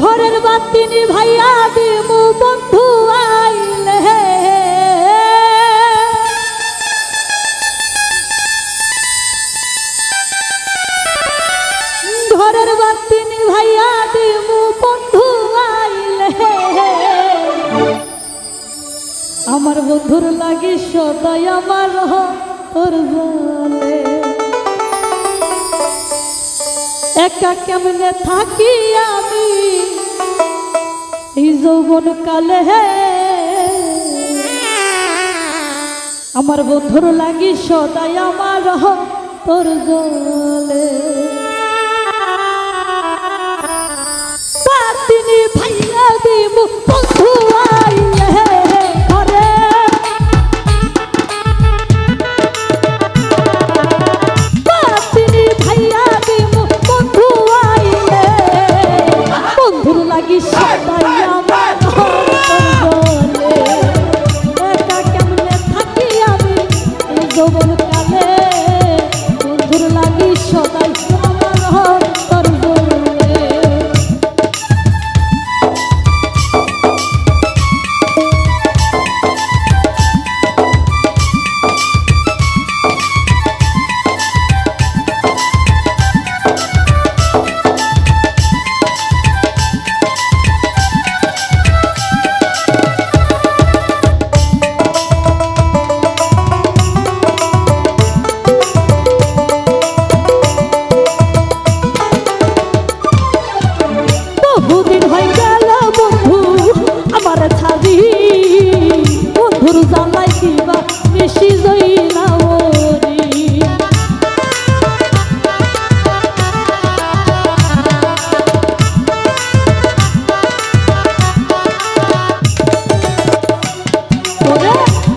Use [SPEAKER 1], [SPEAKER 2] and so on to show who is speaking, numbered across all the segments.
[SPEAKER 1] ঘরের বাতি ভাইয়া দিমু, বন্ধু আইলে ঘরের বাতি ভাইয়া দিমু, বন্ধু আইলে আমার বন্ধুর লাগি সদাই আমার তোর জলে। একা কেমনে থাকি আমি? এই যৌবন কালে আমার বন্ধুর লাগি সদাই আমার তোর জলে। পাতিনি ভাইয়া দিব বন্ধু।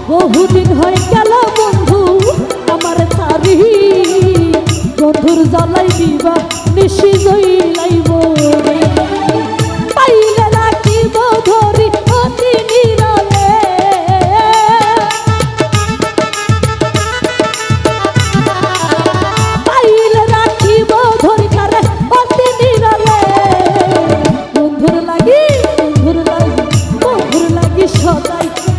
[SPEAKER 1] বহুদিন হয়ে গেল বন্ধু আমার ছাড়ি বন্ধুর জ্বালাই দিবা নিশি জইলাইব সদাই আমার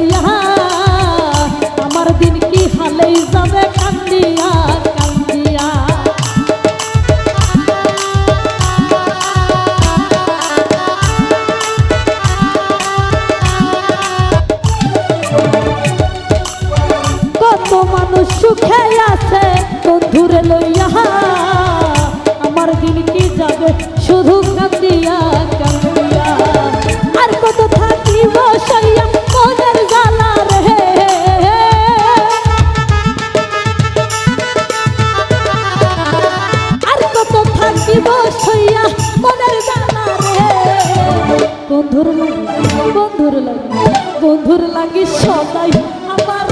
[SPEAKER 1] বন্ধুরে বন্ধুর লাগি সদাই আমার।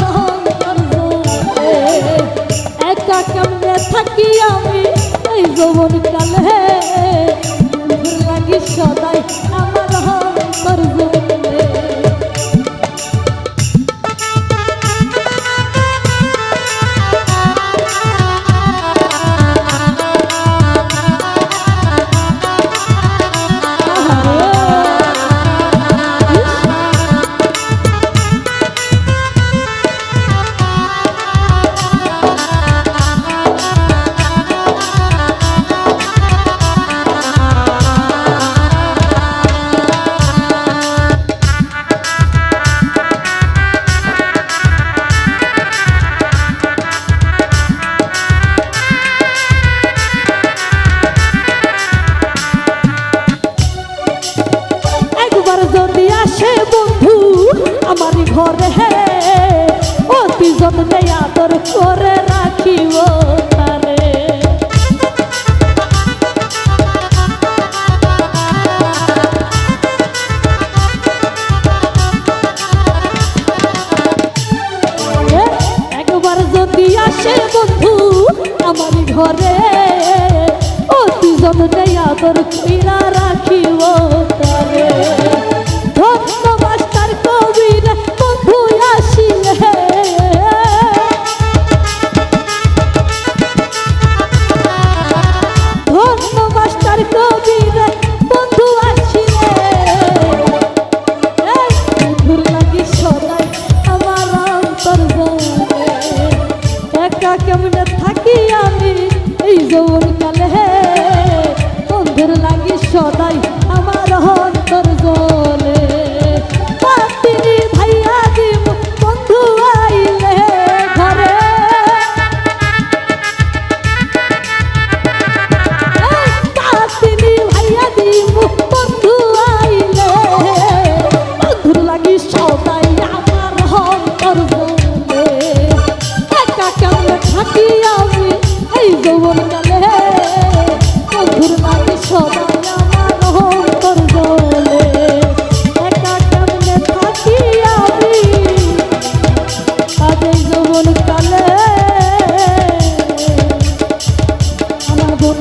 [SPEAKER 1] একা কেমনে থাকি আমি এই যৌবন কালে বন্ধুর লাগি সদাই আমার সে বন্ধু আমার ঘরে হে। অতি যত্নে আদর করে রাখিব তারে। একবার যদি আসে বন্ধু আমার ঘরে, অতি যত্নে আদর কইরা রাখিব তারে। Todo.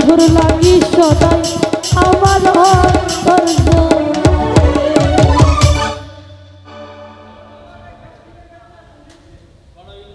[SPEAKER 1] বন্ধুর লাগি সদাই। আমার অন্তর